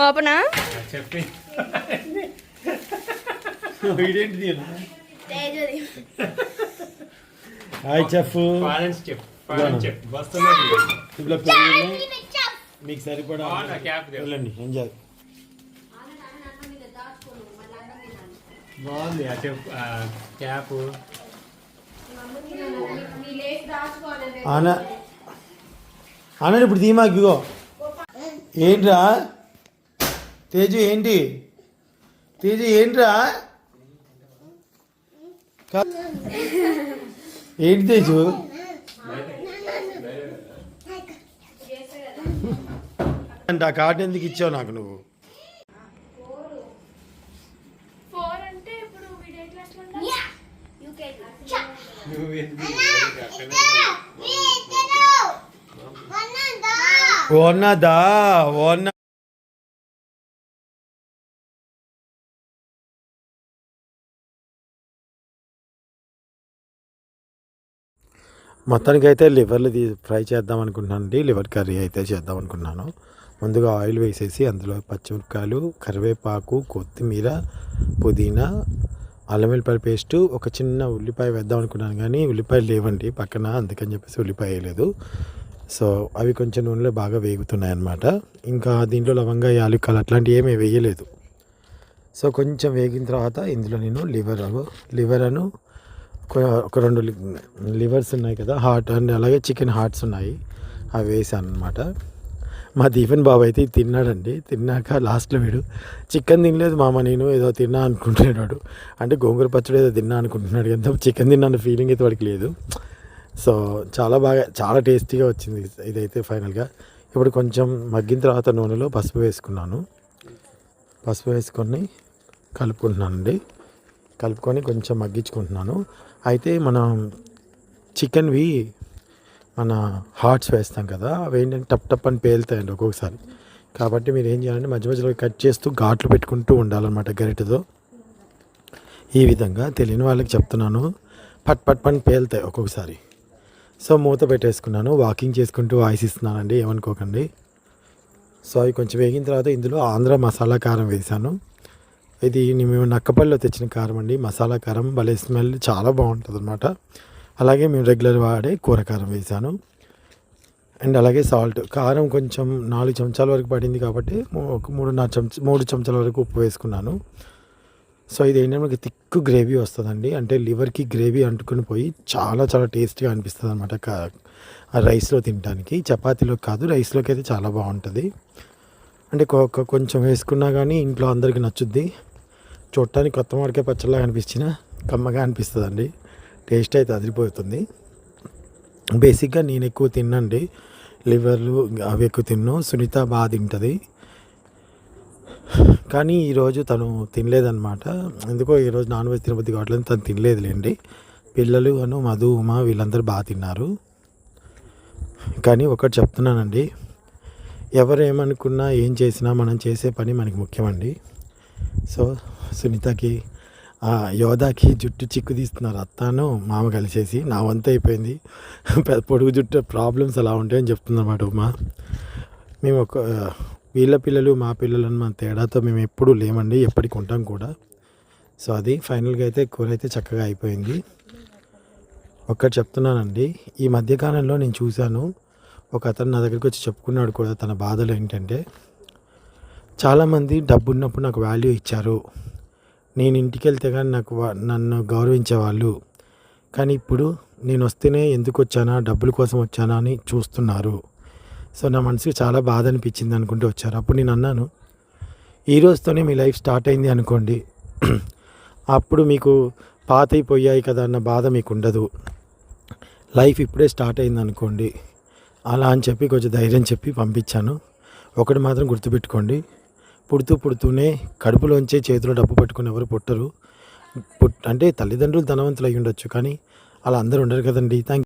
ఓపెనా చెప్పి hi chef ఇప్పుడు మీకు సరిపడా బాగుందా క్యాప్ ఇది? వెళ్ళండి ఎంజాయ్ బాగుంది ఆ చెప్పు క్యాప్ ఆన ఆనంద్ ఇప్పుడు ధీమాకి ఇగో. ఏంట్రా? తేజు ఏంటి? తేజు ఏంట్రా? ఏంటి తేజు? అంటే ఆ కార్డు ఎందుకు ఇచ్చావు నాకు నువ్వు? ఫోర్ ఉన్నదా? ఉన్న మొత్తానికి అయితే లివర్లు ఫ్రై చేద్దాం అనుకుంటున్నాను అండి లివర్ కర్రీ అయితే చేద్దాం అనుకున్నాను ముందుగా ఆయిల్ వేసేసి అందులో పచ్చిమిరపకాయలు కరివేపాకు కొత్తిమీర పుదీనా అల్లం వెల్లిపాయ పేస్టు ఒక చిన్న ఉల్లిపాయ వేద్దాం అనుకున్నాను కానీ ఉల్లిపాయలు లేవండి పక్కన అందుకని చెప్పేసి ఉల్లిపాయ వేయలేదు. సో అవి కొంచెం నూనెలో బాగా వేగుతున్నాయి అన్నమాట ఇంకా దీంట్లో లవంగా యాలకులు అట్లాంటివి ఏమీ వేయలేదు. సో కొంచెం వేగిన తర్వాత ఇందులో నేను లివర్ లివర్ అను ఒక- ఒక రెండు లివర్స్ ఉన్నాయి కదా హార్ట్ అండ్ అలాగే చికెన్ హార్ట్స్ ఉన్నాయి. అవి వేసాను అనమాట మా దీపన్ బాబు అయితే తిన్నాడండి. తిన్నాక లాస్ట్లో వీడు చికెన్ తినలేదు మామ నేను ఏదో తిన్నా అనుకుంటున్నాడు. అంటే గోంగూర పచ్చడి ఏదో తిన్నా అనుకుంటున్నాడు. ఎంత చికెన్ తిన్నాను ఫీలింగ్ అయితే వాడికి లేదు. సో చాలా బాగా చాలా టేస్టీగా వచ్చింది ఇదైతే ఫైనల్గా. ఇప్పుడు కొంచెం మగ్గిన తర్వాత నూనెలో పసుపు వేసుకున్నాను. పసుపు వేసుకొని కలుపుకుంటున్నానండి. కలుపుకొని కొంచెం మగ్గించుకుంటున్నాను. అయితే మనం చికెన్వి మన హార్ట్స్ వేస్తాం కదా అవి ఏంటంటే టప్ టప్ అని పేలుతాయండి ఒక్కొక్కసారి. కాబట్టి మీరు ఏం చేయాలంటే మధ్య మధ్యలో కట్ చేస్తూ ఘాట్లు పెట్టుకుంటూ ఉండాలన్నమాట గరిటెతో. ఈ విధంగా తెలియని వాళ్ళకి చెప్తున్నాను. పట్ పట్ పని పేలుతాయి ఒక్కొక్కసారి. సో మూత పెట్టేసుకున్నాను. వాకింగ్ చేసుకుంటూ వాయిస్ ఇస్తున్నానండి ఏమనుకోకండి. సో అవి కొంచెం వేగిన తర్వాత ఇందులో ఆంధ్ర మసాలా కారం వేసాను ఇది మేము నక్కపల్లిలో తెచ్చిన కారం అండి. మసాలా కారం భలే స్మెల్ చాలా బాగుంటుంది అనమాట అలాగే మేము రెగ్యులర్ వాడే కూర కారం వేసాను అండ్ అలాగే సాల్ట్. కారం కొంచెం నాలుగు చెంచాల వరకు పడింది కాబట్టి ఒక మూడున్నర చెంచా మూడు చెంచాల వరకు ఉప్పు వేసుకున్నాను. సో ఇది ఏంటంటే మనకి తిక్కు గ్రేవీ వస్తుందండి. అంటే లివర్కి గ్రేవీ అంటుకుని పోయి చాలా చాలా టేస్ట్గా అనిపిస్తుంది అనమాట రైస్లో తినడానికి చపాతీలో కాదు రైస్లోకి అయితే చాలా బాగుంటుంది. అంటే కొ- కొంచెం వేసుకున్నా కానీ ఇంట్లో అందరికీ నచ్చుద్ది. చూడటానికి కొత్త మామిడికాయ పచ్చళ్ళగా అనిపించిన కమ్మగా అనిపిస్తుంది అండి టేస్ట్ అయితే అదిరిపోతుంది. బేసిక్గా నేను ఎక్కువ తిన్నండి. లివర్లు అవి ఎక్కువ తిన్నాను సునీత బాగా తింటుంది. కానీ ఈరోజు తను తినలేదన్నమాట. ఎందుకో ఈరోజు నాన్ వెజ్ తినబుద్ధి కావట్లేదు. తను తినలేదులేండి. పిల్లలు అను మధు ఉమా వీళ్ళందరూ బాగా తిన్నారు. కానీ ఒకటి చెప్తున్నానండి. ఎవరు ఏమనుకున్నా ఏం చేసినా మనం చేసే పని మనకి ముఖ్యమండి. సో సునీతకి ఆ, యోధాకి జుట్టు చిక్కు తీస్తున్నారు. అత్తాను మామ కలిసేసి. నా వంత అయిపోయింది. పొడుగు జుట్టు ప్రాబ్లమ్స్ అలా ఉంటాయని చెప్తుందన్నమాట ఉమా. మేము ఒక వీళ్ళ పిల్లలు మా పిల్లలను మన తేడాతో మేము ఎప్పుడూ లేమండి ఎప్పటికి ఉంటాం కూడా. సో అది ఫైనల్గా అయితే కూర అయితే చక్కగా అయిపోయింది. ఒక్కటి చెప్తున్నానండి ఈ మధ్యకాలంలో నేను చూశాను ఒక అతను నా దగ్గరికి వచ్చి చెప్పుకున్నాడు కూడా తన బాధలు ఏంటంటే చాలామంది డబ్బు ఉన్నప్పుడు నాకు వాల్యూ ఇచ్చారు. నేను ఇంటికి వెళ్తే కానీ నాకు నన్ను గౌరవించేవాళ్ళు కానీ ఇప్పుడు నేను వస్తేనే ఎందుకు వచ్చానా డబ్బుల కోసం వచ్చానా అని చూస్తున్నారు. సో నా మనసుకి చాలా బాధ అనిపించింది అనుకుంటూ వచ్చారు. అప్పుడు నేను అన్నాను ఈ రోజుతోనే మీ లైఫ్ స్టార్ట్ అయింది అనుకోండి. అప్పుడు మీకు పాత అయిపోయాయి కదా అన్న బాధ మీకు ఉండదు. లైఫ్ ఇప్పుడే స్టార్ట్ అయింది అనుకోండి. అలా అని చెప్పి కొంచెం ధైర్యం చెప్పి పంపించాను. ఒకటి మాత్రం గుర్తుపెట్టుకోండి. పుడుతూ పుడుతూనే కడుపులోంచే చేతిలో డబ్బు పట్టుకుని ఎవరు పుట్టరు. పుట్ అంటే తల్లిదండ్రులు ధనవంతులు అయి ఉండొచ్చు కానీ అలా అందరూ ఉండరు కదండి. థ్యాంక్